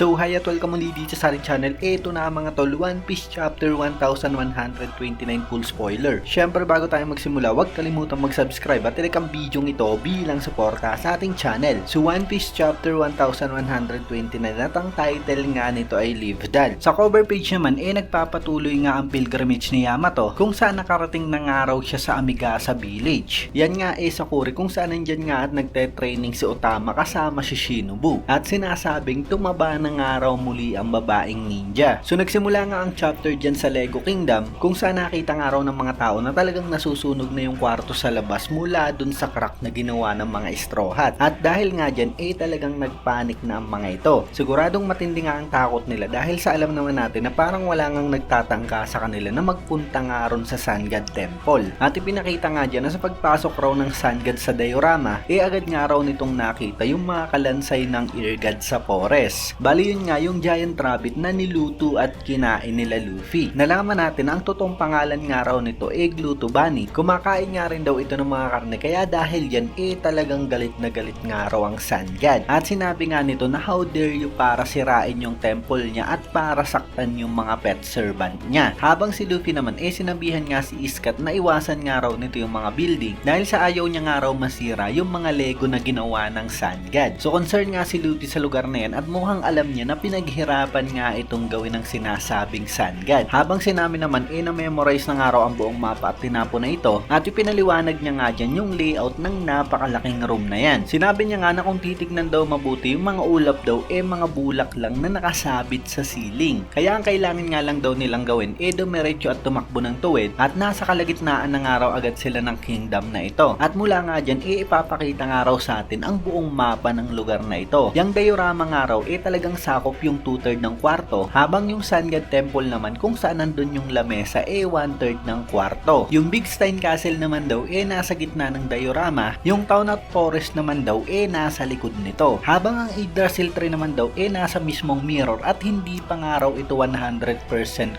So hi at welcome ulit dito sa ating channel. Ito na mga tol, One Piece Chapter 1129 full spoiler. Syempre bago tayo magsimula, huwag kalimutan mag-subscribe at ilike ang video ito bilang suporta sa ating channel. So One Piece Chapter 1129 at ang title nga nito ay Live Dad. Sa cover page naman, eh nagpapatuloy nga ang pilgrimage ni Yamato kung saan nakarating ng araw siya sa Amigasa Village. Yan nga eh sa Kuri kung saan nandyan nga at nagte-training si Otama kasama si Shinobu. At sinasabing tumaba ng araw muli ang babaeng ninja. So nagsimula nga ang chapter dyan sa Lego Kingdom kung saan nakita nga raw ng mga tao na talagang nasusunog na yung kwarto sa labas mula dun sa crack na ginawa ng mga straw hat. At dahil nga dyan, eh talagang nagpanik na ang mga ito. Siguradong matindi nga ang takot nila dahil sa alam naman natin na parang wala ngang nagtatangka sa kanila na magpunta nga ron sa Sun God Temple. At ipinakita nga dyan na sa pagpasok raw ng Sun God sa diorama, eh agad nga raw nitong nakita yung mga kalansay ng ear god sa forest. Bali yun nga yung giant rabbit na niluto at kinain nila Luffy. Nalaman natin na ang totoong pangalan nga raw nito eh Gluto Bunny. Kumakain nga rin daw ito ng mga karne kaya dahil yan eh talagang galit na galit nga raw ang Sun God. At sinabi nga nito na how dare you para sirain yung temple niya at para saktan yung mga pet servant niya. Habang si Luffy naman eh sinabihan nga si Iskat na iwasan nga raw nito yung mga building dahil sa ayaw niya nga raw masira yung mga Lego na ginawa ng Sun God. So concern nga si Luffy sa lugar na yan at mukhang alam niya na pinaghirapan nga itong gawin ng sinasabing Sun God. Habang sinami naman eh na-memorize na nga raw ang buong mapa at tinapo na ito at ipinaliwanag niya nga dyan yung layout ng napakalaking room na yan. Sinabi niya nga na kung titignan daw mabuti yung mga ulap daw eh mga bulak lang na nakasabit sa ceiling. Kaya ang kailangan nga lang daw nilang gawin eh dumiretso at tumakbo ng tuwid at nasa kalagitnaan ng araw agad sila ng kingdom na ito. At mula nga dyan eh ipapakita nga raw sa atin ang buong mapa ng lugar na ito. Yung diorama nga raw eh talagang sakop yung 2-third ng kwarto habang yung Sun God Temple naman kung saan nandun yung lamesa eh 1-third ng kwarto. Yung Big Stein Castle naman daw eh nasa gitna ng diorama. Yung Town at Forest naman daw eh nasa likod nito. Habang ang Yggdrasil tree naman daw eh nasa mismong mirror at hindi pa nga raw ito 100%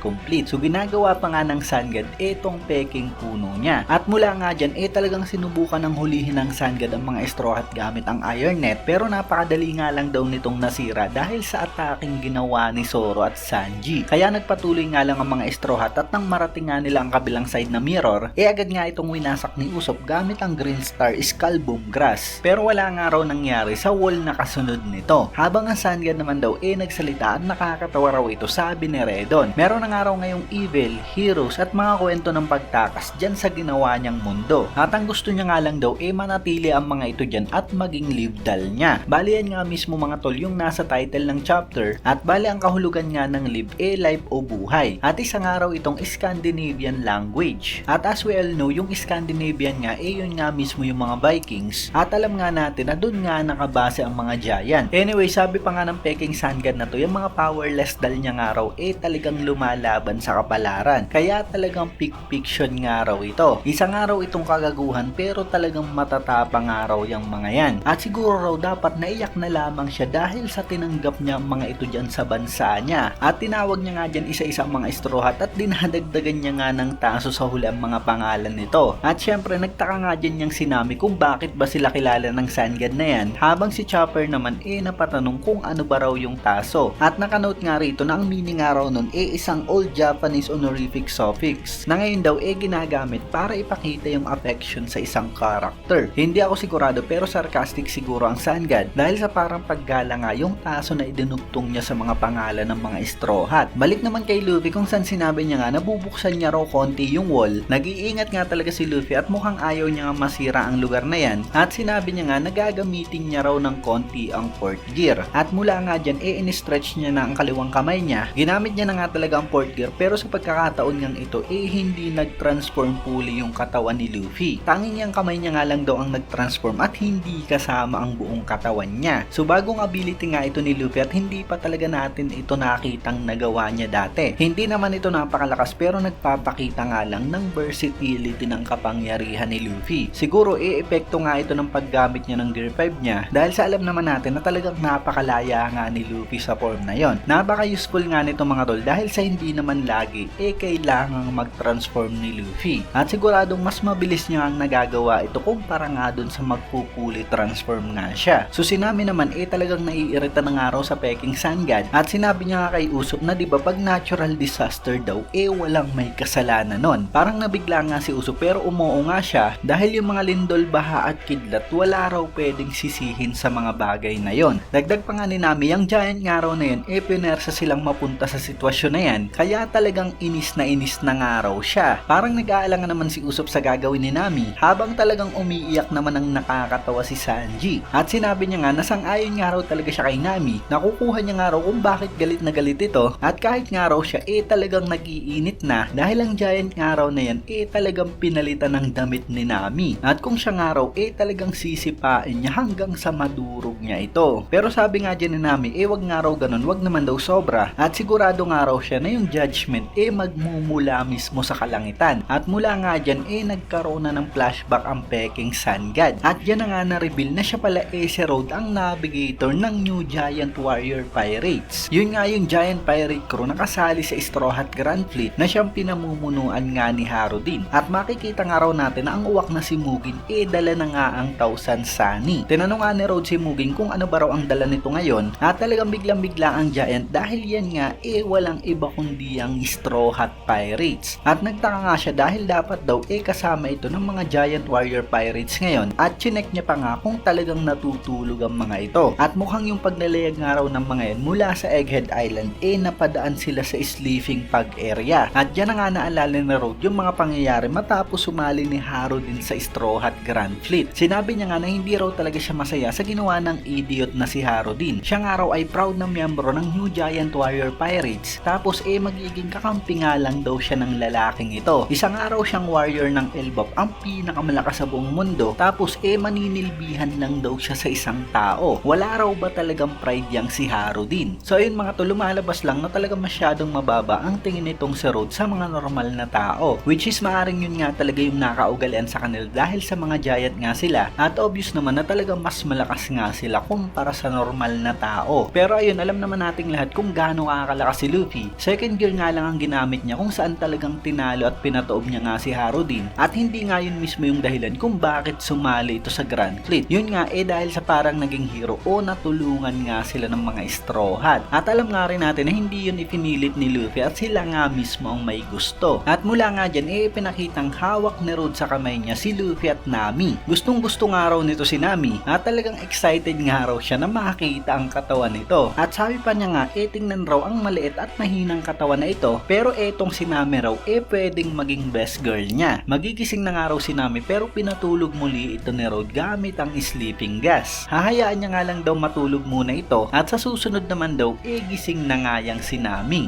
complete. So ginagawa pa nga ng Sun God itong peking puno niya. At mula nga dyan eh talagang sinubukan ng hulihin ng Sun God ang mga straw gamit ang iron net pero napakadali nga lang daw nitong nasira dahil sa ataking ginawa ni Zoro at Sanji. Kaya nagpatuloy nga lang ang mga straw hat at nang marating nga nila ang kabilang side na mirror, eh agad nga itong winasak ni Usopp gamit ang Green Star Skull Boom Grass. Pero wala nga raw nangyari sa wall na kasunod nito. Habang ang Sun God naman daw eh nagsalita at nakakatawa raw ito sabi ni Redon. Meron na nga raw ngayong evil, heroes at mga kwento ng pagtakas dyan sa ginawa niyang mundo. At ang gusto niya nga lang daw eh manatili ang mga ito dyan at maging libdal niya. Bali yan nga mismo mga tol yung nasa title ng chapter at bali ang kahulugan nga ng live eh life o buhay. At isang araw itong Scandinavian language. At as we all know, yung Scandinavian nga eh yun nga mismo yung mga Vikings. At alam nga natin na dun nga nakabase ang mga giant. Anyway, sabi pa nga ng Peking Sun na to, yung mga powerless dal niya nga raw eh talagang lumalaban sa kapalaran. Kaya talagang peak fiction nga raw ito. Isa nga raw itong kagaguhan pero talagang matatapang nga raw yung mga yan. At siguro raw dapat naiyak na lamang siya dahil sa tinanggap niya mga ito dyan sa bansa niya. At tinawag niya nga dyan isa-isa ang mga straw at dinadagdagan niya nga ng taso sa huli ang mga pangalan nito. At syempre nagtaka nga dyan niyang sinami kung bakit ba sila kilala ng Sun na yan habang si Chopper naman eh napatanong kung ano ba raw yung taso. At nakanote nga rito na ang meaning nga raw nun eh isang old Japanese honorific suffix na ngayon daw eh ginagamit para ipakita yung affection sa isang character. Hindi ako sigurado pero sarcastic siguro ang Sun dahil sa parang paggala nga yung taso na idinugtong niya sa mga pangalan ng mga straw hat. Balik naman kay Luffy kung saan sinabi niya nga na bubuksan niya raw konti yung wall. Nag-iingat nga talaga si Luffy at mukhang ayaw niya nga masira ang lugar na yan at sinabi niya nga na gagamitin niya raw ng konti ang port gear. At mula nga dyan eh in-stretch niya na ang kaliwang kamay niya. Ginamit niya na nga talaga ang port gear pero sa pagkakataon niyang ito eh hindi nag-transform fully yung katawan ni Luffy. Tanging yung kamay niya nga lang daw ang nag-transform at hindi kasama ang buong katawan niya. So bagong ability nga ito ni Luffy at hindi pa talaga natin ito nakitang nagawa niya dati. Hindi naman ito napakalakas pero nagpapakita nga lang ng versatility ng kapangyarihan ni Luffy. Siguro e-epekto nga ito ng paggamit niya ng Gear 5 niya dahil sa alam naman natin na talagang napakalaya nga ni Luffy sa form na yon. Napaka-useful nga nito mga tol dahil sa hindi naman lagi eh kailangang mag-transform ni Luffy. At siguradong mas mabilis niya ang nagagawa ito kumpara nga dun sa magpupuli transform nga siya. So sinami naman eh talagang naiirita na nga raw sa sa Peking Sun at sinabi niya nga kay Usopp na di ba pag natural disaster daw eh walang may kasalanan nun. Parang nabigla nga si Usopp pero umuo nga siya dahil yung mga lindol, baha at kidlat wala raw pwedeng sisihin sa mga bagay na yon. Dagdag pa nga ni Nami, yung giant nga raw na yun eh pinersa silang mapunta sa sitwasyon na yan kaya talagang inis na inis na nga raw siya. Parang nag-aalangan naman si Usopp sa gagawin ni Nami habang talagang umiiyak naman ang nakakatawa si Sanji. At sinabi niya nga na sang-ayon nga raw talaga siya kay Nami. Nakukuha niya nga raw kung bakit galit na galit ito at kahit nga raw siya eh talagang nagiinit na dahil ang giant nga raw na yan eh talagang pinalitan ng damit ni Nami. At kung siya nga raw eh talagang sisipain niya hanggang sa madurog niya ito. Pero sabi nga dyan ni Nami eh wag nga raw ganun, wag naman daw sobra. At sigurado nga raw siya na yung judgment eh magmumula mismo sa kalangitan. At mula nga dyan eh nagkaroon na ng flashback ang Peking Sun God. At dyan na nga na-reveal na siya pala eh si Road ang navigator ng New Giant Warrior Pirates. Yun nga yung Giant Pirate Crew na kasali sa Straw Hat Grand Fleet na siyang pinamumunuan nga ni Harudin. At makikita nga raw natin na ang uwak na si Mugin eh dala na nga ang Thousand Sunny. Tinanong nga ni Road si Mugin kung ano ba raw ang dala nito ngayon at talagang biglang-bigla ang Giant dahil yan nga eh walang iba kundi ang Straw Hat Pirates. At nagtaka nga siya dahil dapat daw eh kasama ito ng mga Giant Warrior Pirates ngayon at chinek niya pa nga kung talagang natutulog ang mga ito. At mukhang yung paglalayag nga raw ng mga yan mula sa Egghead Island eh napadaan sila sa Sleeping Pug area. At dyan na nga naalala ni Road yung mga pangyayari matapos sumali ni Haro din sa Straw Hat Grand Fleet. Sinabi niya nga na hindi raw talaga siya masaya sa ginawa ng idiot na si Haro din. Siya nga raw ay proud na miyembro ng New Giant Warrior Pirates tapos eh magiging kakampi nga lang daw siya ng lalaking ito. Isang araw siyang warrior ng Elbap ang pinakamalakas sa buong mundo tapos eh maninilbihan lang daw siya sa isang tao. Wala raw ba talagang pride yang si Haro din? So ayun mga to lumalabas lang na talaga masyadong mababa ang tingin nitong si Road sa mga normal na tao. Which is maaring yun nga talaga yung nakaugalian sa kanila dahil sa mga giant nga sila. At obvious naman na talaga mas malakas nga sila kumpara sa normal na tao. Pero ayun, alam naman nating lahat kung gaano kakalakas si Luffy. Second gear nga lang ang ginamit niya kung saan talagang tinalo at pinatoob niya nga si Haro din. At hindi nga yun mismo yung dahilan kung bakit sumali ito sa Grand Fleet. Yun nga eh dahil sa parang naging hero o natulungan nga sila ng mga Straw Hat. At alam nga rin natin na hindi yun ipinilit ni Luffy at sila nga mismo ang may gusto. At mula nga dyan eh pinakitang hawak ni Road sa kamay niya si Luffy at Nami. Gustong gusto nga raw nito si Nami at talagang excited nga raw siya na makita ang katawan nito. At sabi pa niya nga eh tingnan raw ang maliit at mahinang katawan na ito pero etong si Nami raw eh pwedeng maging best girl niya. Magigising na nga raw si Nami pero pinatulog muli ito ni Road gamit ang sleeping gas. Hahayaan niya nga lang daw matulog muna ito at sa susunod naman daw eh gising na nga yang si.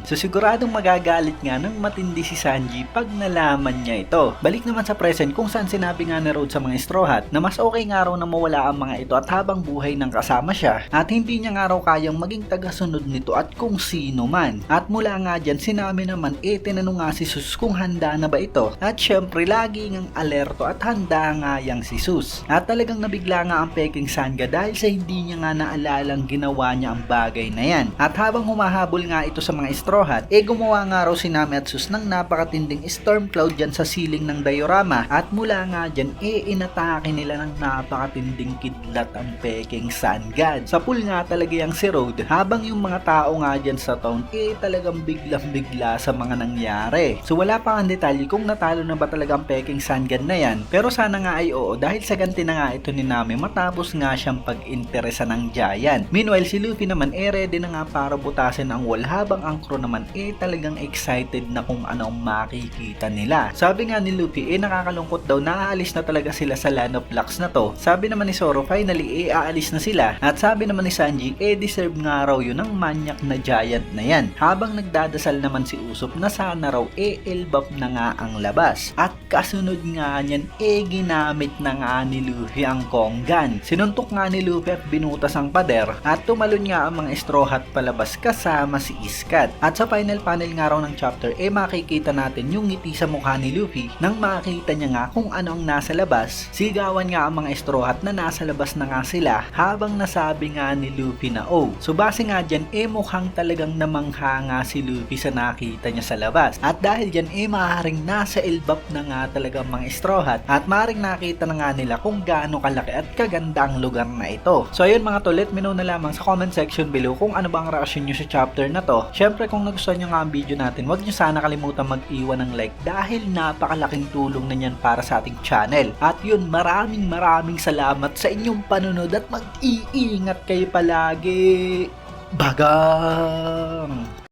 So siguradong magagalit nga ng matindi si Sanji pag nalaman niya ito. Balik naman sa present kung saan sinabi nga ni Road sa mga Straw Hat na mas okay nga raw na mawala ang mga ito at habang buhay ng kasama siya at hindi niya nga raw kayang maging tagasunod nito at kung sino man. At mula nga dyan sinabi naman eh tinanong nga si Sus kung handa na ba ito at syempre lagi ngang alerto at handa nga yang si Sus. At talagang nabigla nga ang Peking Sanga dahil sa hindi niya nga naalalang ginawa niya ang bagay na yan. At habang humahabol nga ito sa mga Straw Hat, eh gumawa nga raw si Nami at Sus ng napakatinding storm cloud dyan sa ceiling ng diorama at mula nga dyan eh inatake nila ng napakatinding kidlat ang Peking Sun God. Sa pool nga talaga yung si Road habang yung mga tao nga dyan sa town eh talagang biglang bigla sa mga nangyari. So wala pa ang detalye kung natalo na ba talaga ang Peking Sun God na yan pero sana nga ay oo dahil sa ganti na nga ito ni Nami matapos nga siyang pag-interesa ng Giant. Meanwhile si Luffy naman eh ready na nga para butasin ang wall habang ang crew naman eh talagang excited na kung ano ang makikita nila. Sabi nga ni Luffy eh nakakalungkot daw naaalis na talaga sila sa Land of Lux na to. Sabi naman ni Zoro finally eh aalis na sila at sabi naman ni Sanji eh deserve nga raw yun ng manyak na giant na yan. Habang nagdadasal naman si Usopp na sana raw eh elbap na nga ang labas. At kasunod nga niyan eh ginamit na nga ni Luffy ang Konggan. Sinuntok nga ni Luffy at binutas ang pader at tumalon nga ang mga Straw Hat palabas kasama si Iskat. At sa final panel nga raw ng chapter eh makikita natin yung ngiti sa mukha ni Luffy nang makita niya nga kung ano ang nasa labas. Sigawan nga ang mga Straw Hat na nasa labas na nga sila habang nasabi nga ni Luffy na oh. So base nga dyan eh mukhang talagang namangha nga si Luffy sa nakita niya sa labas. At dahil dyan eh maaaring nasa elbap na nga talaga ang mga Straw Hat at maaaring nakita na nga nila kung gaano kalaki at kaganda ang lugar na ito. So ayun mga to, let me know na lamang sa comment comment section below kung ano bang reaction nyo sa chapter na to. Syempre kung nagustuhan nyo nga ang video natin, wag nyo sana kalimutan mag-iwan ng like dahil napakalaking tulong na yan para sa ating channel. At yun, maraming maraming salamat sa inyong panunod at mag-iingat kayo palagi. Bagang!